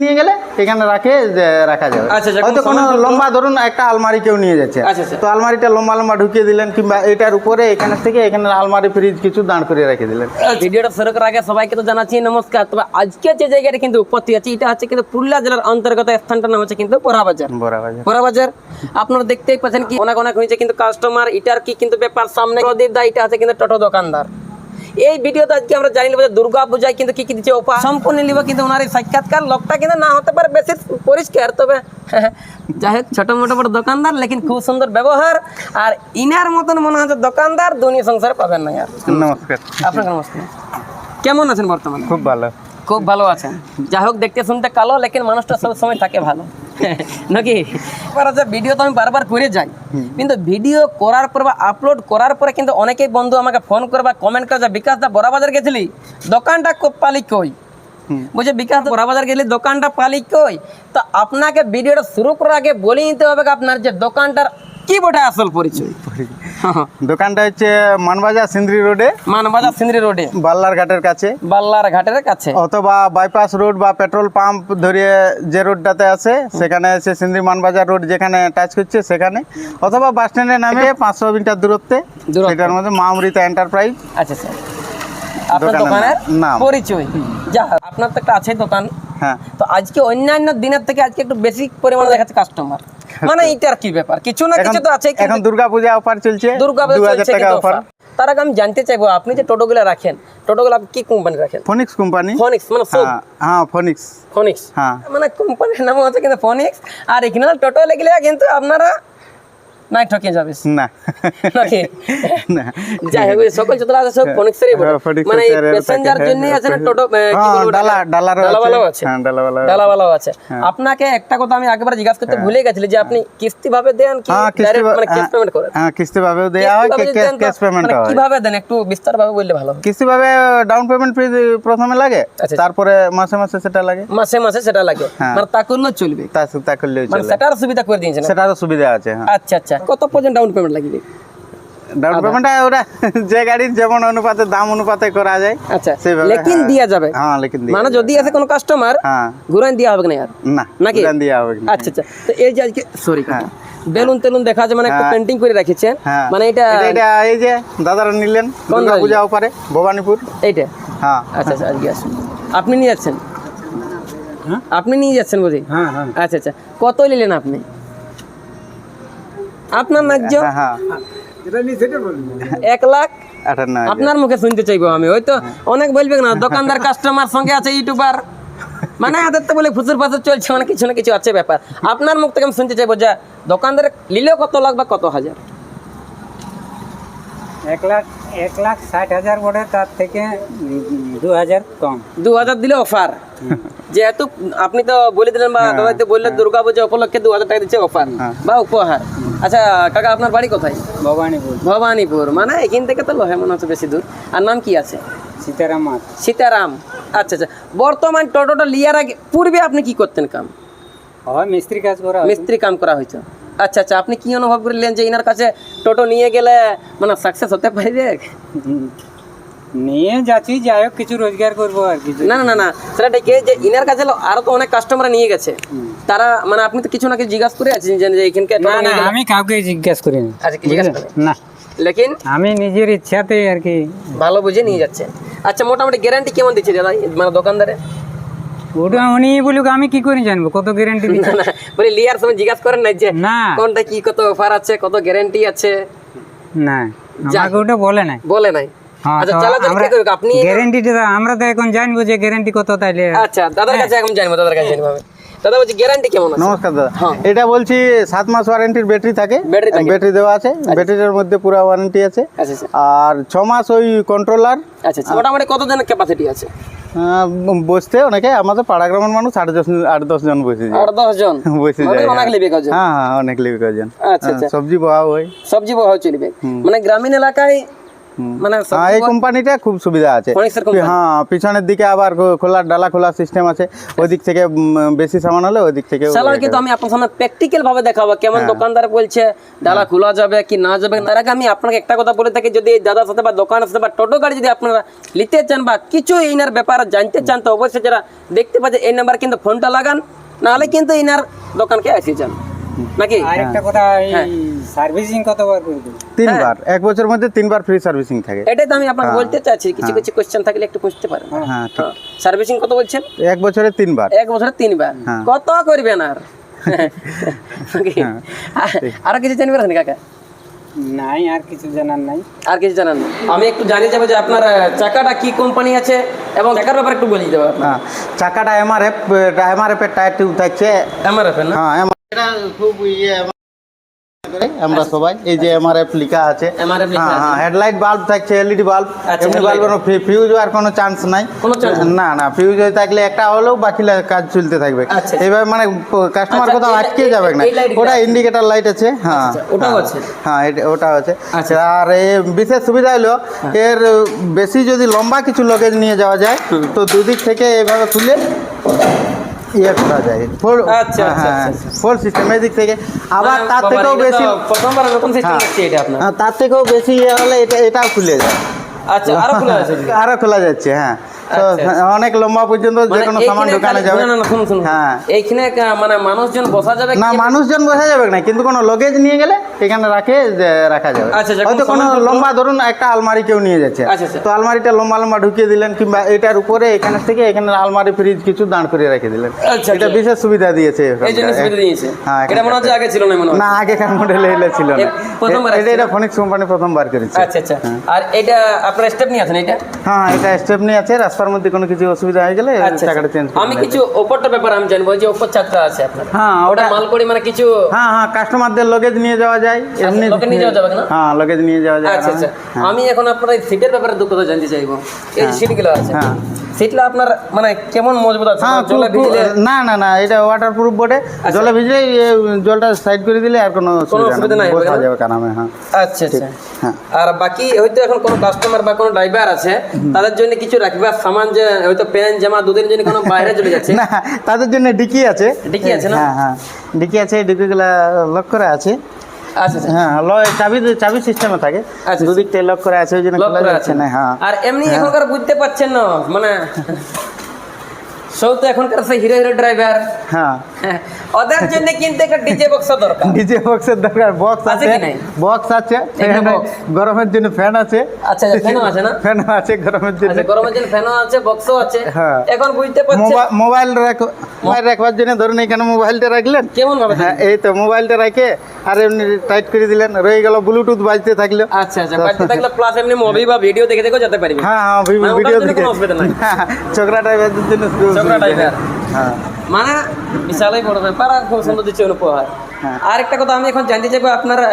নিয়ে গেলে এখানে রাখে রাখা যাবে। আচ্ছা, হয়তো কোনো লম্বা ধরুন একটা আলমারি কেউ নিয়ে যাচ্ছে। আচ্ছা, আচ্ছা। তো আলমারিটা লম্বা লম্বা ঢুকিয়ে দিলেন কিংবা এটার উপরে এখানে থেকে এখানে আলমারি ফ্রিজ কিছু দাঁড় করে রেখে দিলেন। ভিডিওটা শুরু করার আগে সবাইকে তো জানাচ্ছি নমস্কার। তবে আজকে যে জায়গাটা কিন্তু উপস্থিত আছে এটা হচ্ছে কিন্তু পুরুলিয়া জেলার অন্তর্গত স্থানটার নাম হচ্ছে কিন্তু পোড়াবাজার বরাবর পোড়াবাজার আপনারা দেখতেই পাচ্ছেন কি অনেক অনেক হয়েছে কিন্তু কাস্টমার এটার কি কিন্তু ব্যাপার? সামনে প্রদীপ দা এটা আছে কিন্তু টোটো দোকানদার। এই ভিডিওতে আজকে আমরা জানি নেব যে দুর্গা পূজায় কিন্তু কি কি দিচ্ছে অফার সম্পূর্ণ নিব কিন্তু ওনার এই সাক্ষাৎকার। লোকটা কিন্তু না হতে পারে বেশি পরিষ্কার তবে যাই হোক ছোট মোটো বড় দোকানদার লেকিন খুব সুন্দর ব্যবহার। আর ইনার মতন মনে হচ্ছে দোকানদার দুনিয়া সংসারে পাবেন না আর নমস্কার। আপনাকে নমস্কার। কেমন আছেন বর্তমানে? খুব ভালো। খুব ভালো আছেন। যাই হোক দেখতে শুনতে কালো লেকিন মানুষটা সব সময় থাকে ভালো। নাকি? এবার আছে ভিডিও তো আমি বারবার করে যাই। কিন্তু ভিডিও করার পর বা আপলোড করার পরে কিন্তু অনেকেই বন্ধু আমাকে ফোন করে বা কমেন্ট করে যে বিকাশ দা বড়াবাজার গেছিলি? দোকানটা খুব পালি কই। বলছে বিকাশ বড়াবাজার গেলি দোকানটা পালি কই? তো আপনাকে ভিডিওটা শুরু করার আগে বলে নিতে হবে আপনার যে দোকানটার কি বটে আসল পরিচয়? দোকানটা হচ্ছে মানবাজার সিন্দ্রি রোডে। মানবাজার সিন্দ্রি রোডে। বাল্লার ঘাটের কাছে। বাল্লার ঘাটের কাছে? অথবা বাইপাস রোড বা পেট্রোল পাম্প ধরিয়ে যে রোডটাতে আছে সেখানে এসে সিন্দ্রি মানবাজার রোড যেখানে টাচ করছে সেখানে। অথবা বাস স্ট্যান্ডে নামে পাঁচশো মিটার দূরত্বে। সেটার মধ্যে মা অমৃতা এন্টারপ্রাইজ আচ্ছা। স্যার আপনার দোকানের। পরিচয়। যা আপনার তো একটা আছে দোকান। হ্যাঁ। তো আজকে অন্যান্য দিনের থেকে আজকে একটু বেশি পরিমাণে দেখাচ্ছে কাস্টমার মানে এটার কি ব্যাপার? কিছু না কিছু তো আছে এখন দুর্গা পূজা অফার চলছে দুর্গাপূজা চলছে টাকা অফার তার আগে আমি জানতে চাইব আপনি যে টোটোগুলো রাখেন টোটোগুলো আপনি কি কোম্পানি রাখেন? ফোনিক্স কোম্পানি ফোনিক্স মানে হ্যাঁ হ্যাঁ ফোনিক্স ফোনিক্স হ্যাঁ। মানে কোম্পানির নাম আছে কিন্তু ফোনিক্স আর এখানে টোটো লাগলে কিন্তু আপনারা নাই ঠকে যাবে। না। নাকি না। যাই হোক সকল আছে সব ফোনিক্সেরই বটে। হ্যাঁ, মানে প্যাসেঞ্জার জন্য আছে না হ্যাঁ, টোটো হ্যাঁ, ডালা ডালাওয়ালাও আছে। হ্যাঁ ডালাওয়ালা ডালাওয়ালাও আছে। আপনাকে একটা কথা আমি আগেবার জিজ্ঞাসা করতে ভুলে গেছিলি যে আপনি কিস্তি ভাবে দেন কি? হ্যাঁ ডাইরেক্ট মানে ক্যাশ হ্যাঁ, পেমেন্ট করেন হ্যাঁ কিস্তি হয় ভাবে দেন তো ক্যাশ পেমেন্ট মানে হয়। কীভাবে দেন? একটু বিস্তার ভাবে বললে ভালো কিস্তি ভাবে ডাউন পেমেন্ট প্রথমে লাগে আচ্ছা। তারপরে মাসে মাসে সেটা লাগে? মাসে মাসে সেটা লাগে। হ্যাঁ। মানে তা করলেও চলবে। তা তা করলেও মানে সেটার সুবিধা করে দিয়েছেন। সেটারও সুবিধা আছে হ্যাঁ। আচ্ছা আচ্ছা। কত পর্যন্ত ডাউন পেমেন্ট লাগবে? ডাউন পেমেন্টটা ওরা যে গাড়ির যেমন অনুপাতে দাম অনুপাতে করা যায় আচ্ছা সেইভাবে, লেকিন হ্যাঁ। দিয়া যাবে। হ্যাঁ লেকিন দিয়ে মানে যদি আসে কোনো কাস্টমার হ্যাঁ। ঘুরান দিয়া হবে না আর? না নাকি? উড়ান দিয়ে হবে না। আচ্ছা আচ্ছা। তো এই যে আজকে সরি হ্যাঁ। বেলুন তেলুন দেখা যায় মানে একটু হ্যাঁ। পেন্টিং করে রেখেছেন। মানে এটা এটা- এই যে দাদারা নিলেন দুর্গা পূজা ওপারে ভবানীপুর। এইটা? হ্যাঁ। আচ্ছা আচ্ছা আজকে আসুন। আপনি নিয়ে যাচ্ছেন? হ্যাঁ? আপনি নিয়ে যাচ্ছেন বুঝি? হ্যাঁ হ্যাঁ। আচ্ছা আচ্ছা। কত নিলেন আপনি? আপনার ন্যায্য? হ্যাঁ হ্যাঁ। এক লাখ? আপনার মুখে শুনতে চাইব আমি ওই তো অনেক বলবে না দোকানদার কাস্টমার সঙ্গে আছে ইউটিউবার। মানে আদের তো বলে ফুচুর ফাচুর চলছে মানে কিছু না কিছু আছে ব্যাপার। আপনার মুখ থেকে আমি শুনতে চাইব যা দোকানদার নিলেও কত লাখ বা কত হাজার? এক লাখ? এক লাখ ষাট হাজার বটে তার থেকে দু হাজার কম। দু হাজার দিলে অফার যেহেতু আপনি তো বলে দিলেন বা দাদা তো বললেন দুর্গা পূজা উপলক্ষে দু হাজার টাকা দিচ্ছে অফার হ্যাঁ। বা উপহার। আচ্ছা কাকা আপনার বাড়ি কোথায়? ভবানীপুর। ভবানীপুর মানে এখান থেকে তো লোহে মনে হচ্ছে বেশি দূর। আর নাম কি আছে? সীতারাম সীতারাম। আচ্ছা আচ্ছা। বর্তমান টোটোটা লিয়ার আগে পূর্বে আপনি কি করতেন কাম? হয় মিস্ত্রি কাজ করা মিস্ত্রি কাম করা হয়েছে আচ্ছা আচ্ছা আপনি কি অনুভব করলেন যে ইনার কাছে টোটো নিয়ে গেলে মানে সাকসেস হতে পারবে। নিয়ে যাচ্ছি যাই হোক কিছু রোজগার করব আর কিছু না না না না সেটা ঠিক যে ইনার কাছে আরও তো অনেক কাস্টমার নিয়ে গেছে। তারা মানে আপনি তো কিছু না কিছু জিজ্ঞাসা করে আছেন যে এখানকে না না আমি কাউকে জিজ্ঞেস করিনি। আচ্ছা জিজ্ঞাসা না। লেকিন? আমি নিজের ইচ্ছাতে আর কি। ভালো বুঝে নিয়ে যাচ্ছে আচ্ছা মোটামুটি গ্যারান্টি কেমন দিচ্ছে দাদা মানে দোকানদারে ওটা উনি বলুক আমি কি করে জানব? কত গ্যারেন্টি বলে লিয়ার সময় জিজ্ঞাসা করেন না যে না। কোনটা কি কত অফার আছে কত গ্যারান্টি আছে? না আমাকে ওটা বলে নাই। বলে নাই। হ্যাঁ আচ্ছা তো চালাচালি আমরা কে করবে? আপনি গ্যারেন্টিটা আমরা তো এখন জানব যে গ্যারেন্টি কত তাইলে। আচ্ছা দাদার কাছে এখন জানব দাদার কাছে জানব দাদা বলছি গ্যারান্টি কেমন আছে? নমস্কার দাদা। হ্যাঁ। এটা বলছি সাত মাস ওয়ারেন্টির ব্যাটারি থাকে। ব্যাটারি ব্যাটারি দেওয়া আছে। ব্যাটারির মধ্যে পুরো ওয়ারেন্টি আছে। আচ্ছা আচ্ছা। আর ছ মাস ওই কন্ট্রোলার আচ্ছা আচ্ছা। মোটামুটি কতজনের ক্যাপাসিটি আছে? বসতে অনেকে। আমাদের পাড়া গ্রামের মানুষ আট দশ আট দশ জন বসে যায়। আট দশ জন? বসে মানে যায় অনেক লিবে কাজ হ্যাঁ হ্যাঁ অনেক লিবি কজন আচ্ছা আচ্ছা। সবজি বহা হয়। সবজি বহাও চলবে। মানে গ্রামীণ এলাকায় মানে হ্যাঁ এই কোম্পানিটা খুব সুবিধা আছে। হ্যাঁ পিছনের দিকে আবার খো- খোলার ডালা খোলা সিস্টেম আছে। ওই দিক থেকে বেশি সামান হলে ওই দিক থেকে স্যালার কিন্তু আমি আপনার সামনে প্র্যাকটিক্যাল ভাবে দেখাবো কেমন দোকানদার বলছে ডালা খোলা যাবে কি না যাবে। তার আগে আমি আপনাকে একটা কথা বলে থাকি যদি এই দাদার সাথে বা দোকানের সাথে বা টোটো গাড়ি যদি আপনারা নিতে চান বা কিছু ইনার ব্যাপারে জানতে চান তো অবশ্যই যারা দেখতে পাচ্ছে এই নাম্বার কিন্তু ফোনটা লাগান। নাহলে কিন্তু ইনার দোকানকে আসি যান। নাকি? আরেকটা কথা হ্যাঁ। সার্ভিসিং কতবার করে দেবো? তিনবার। এক বছরের মধ্যে তিনবার ফ্রি সার্ভিসিং থাকে। এটাই তো আমি আপনাকে বলতে চাচ্ছি কিছু কিছু কোশ্চেন থাকলে একটু পারেন। হ্যাঁ সার্ভিসিং কত বলছেন? এক বছরে তিনবার। এক বছরে তিনবার। হ্যাঁ। কত করবেন আর? কিছু জানবেন কাকা? নাই আর কিছু জানার নাই। আর কিছু জানান না? আমি একটু জানিয়ে যাব যে আপনার চাকাটা কি কোম্পানি আছে? এবং চাকার ব্যাপারে একটু বলিয়ে দেবো হ্যাঁ চাকাটা এমআরএফ এমআরএফ এর টায়ার টিউব থাকছে আমার ব্যাপার না? হ্যাঁ এটা খুব ইয়ে আমরা সবাই এই যে এমআরএফ লেখা আছে হ্যাঁ হ্যাঁ হেডলাইট বাল্ব থাকছে এলইডি বাল্ব আচ্ছা, এমনি বাল্বের ফিউজ হওয়ার কোনো চান্স নাই? না না ফিউজ হয়ে থাকলে একটা হলেও বাকি কাজ চলতে থাকবে আচ্ছা। এইভাবে মানে কাস্টমার আচ্ছা, কোথাও আটকে যাবে না ওটা। ইন্ডিকেটর লাইট আছে হ্যাঁ আচ্ছা, ওটাও হ্যাঁ। আছে? হ্যাঁ এটা ওটাও আছে আচ্ছা। আর এই বিশেষ সুবিধা হলো হ্যাঁ। এর বেশি যদি লম্বা কিছু লগেজ নিয়ে যাওয়া যায় তো দুদিক থেকে এইভাবে খুলে ইয়ে করা যায়। ফোর আচ্ছা, আচ্ছা, হ্যাঁ আচ্ছা, ফোর সিস্টেম এই দিক থেকে। আবার তার থেকেও বেশি প্রথমবার এরকম সিস্টেম আছে এটা আপনার। হ্যাঁ, তার থেকেও বেশি ইয়ে হলে এটা এটাও খুলে যায়। আচ্ছা আরও খোলা যাচ্ছে। আরও খোলা যাচ্ছে হ্যাঁ। আচ্ছা, অনেক লম্বা পর্যন্ত যে মানে কোনো সামান দোকানে যাবে। না, না, না, শুনুন, শুনুন। হ্যাঁ। এইখানে মানে মানুষজন বসা যাবে না মানুষজন বসা যাবে না কিন্তু কোনো লগেজ নিয়ে গেলে এখানে রাখে রাখা যাবে। আচ্ছা, হয়তো কোনো লম্বা ধরুন একটা আলমারি কেউ নিয়ে যাচ্ছে। আচ্ছা, আচ্ছা। তো আলমারিটা লম্বা লম্বা ঢুকিয়ে দিলেন কিংবা এটার উপরে এখানে থেকে এখানে আলমারি ফ্রিজ কিছু দাঁড় করে রেখে দিলেন। আচ্ছা, এটা আচ্ছা। বিশেষ সুবিধা দিয়েছে হ্যাঁ, এটা মনে হচ্ছে আগে ছিল না মনে না আগেকার মডেলে এলে ছিল না। প্রথমবার এটা এটা ফনিক্স কোম্পানি প্রথমবার করেছে। আচ্ছা আচ্ছা। আর এটা আপনার স্টেপ নিয়ে আছেন এটা? হ্যাঁ এটা স্টেপ নিয়ে আছে রাস্তার মধ্যে কোনো কিছু অসুবিধা হয়ে গেলে আচ্ছা টাকাটা চেঞ্জ আমি কিছু ওপরটা ব্যাপার আমি জানব যে ওপর ছাদটা আছে আপনার। হ্যাঁ ওটা ওটা মাল করে মানে কিছু হ্যাঁ হ্যাঁ কাস্টমারদের লগেজ নিয়ে যাওয়া যায় এমনি লগেজ নিয়ে যাওয়া যাবে না? হ্যাঁ লগেজ নিয়ে যাওয়া যায় আচ্ছা আচ্ছা। আমি এখন আপনার সিটের ব্যাপারে দু কথা জানতে চাইব। এই সিটগুলো আছে। হ্যাঁ। সিটগুলো আপনার মানে কেমন মজবুত আছে? হ্যাঁ মানে জলে ভিজলে না না না এটা ওয়াটার প্রুফ বটে জলে ভিজলে জলটা সাইড করে দিলে আর কোনো অসুবিধা নাই, বসা যাবে। কানামে হ্যাঁ। আচ্ছা আচ্ছা। হ্যাঁ। আর বাকি হয়তো এখন কোনো কাস্টমার বা কোনো ড্রাইভার আছে তাদের জন্য কিছু রাখবার সামান যে হয়তো প্যান্ট জামা দুদিনের জন্য কোনো বাইরে চলে যাচ্ছে। না তাদের জন্য ডিকি আছে। ডিকি আছে না? হ্যাঁ হ্যাঁ। ডিকি আছে ডিকিগুলা লক করা আছে। আচ্ছা আচ্ছা। হ্যাঁ ল- চাবি চাবি সিস্টেমে থাকে। আচ্ছা। দুদিক থেকে লক করা আছে ওই জন্য খোলা যাচ্ছে না হ্যাঁ। আর এমনি এখনকার বুঝতে পারছেন না মানে সব তো এখনকার সেই হিরো হিরো ড্রাইভার হ্যাঁ। ওদের জন্য কিন্তু একটা ডিজে বক্স দরকার। ডিজে বক্সের দরকার। বক্স আছে বক্স আছে। ফ্যান গরমের জন্য ফ্যান আছে। আচ্ছা আচ্ছা ফ্যানও আছে না? ফ্যান আছে গরমের জন্য। আচ্ছা গরমের জন্য ফ্যানও আছে বক্সও আছে। হ্যাঁ। এখন বুঝতে পারছেন মোবাইল রাখো মোবাইল রাখবার জন্য ধরুন এখানে মোবাইলটা রাখলেন। কেমন ভাবে হ্যাঁ এই তো মোবাইলটা রেখে আর এমনি টাইট করে দিলেন। রয়ে গেল ব্লুটুথ বাজতে থাকল। আচ্ছা আচ্ছা বাড়িতে থাকলে প্লাস এমনি মুভি বা ভিডিও দেখে দেখেও যেতে পারবি। হ্যাঁ হ্যাঁ মানে ভিডিও দেখে কোনো অসুবিধা নাই। ছোকরা ড্রাইভারদের জন্য হ্যাঁ। মানে বিশালই বড় ব্যাপার আর খুব সুন্দর দিচ্ছে উপহার হ্যাঁ। আর একটা কথা আমি এখন জানতে চাইব আপনার আহ,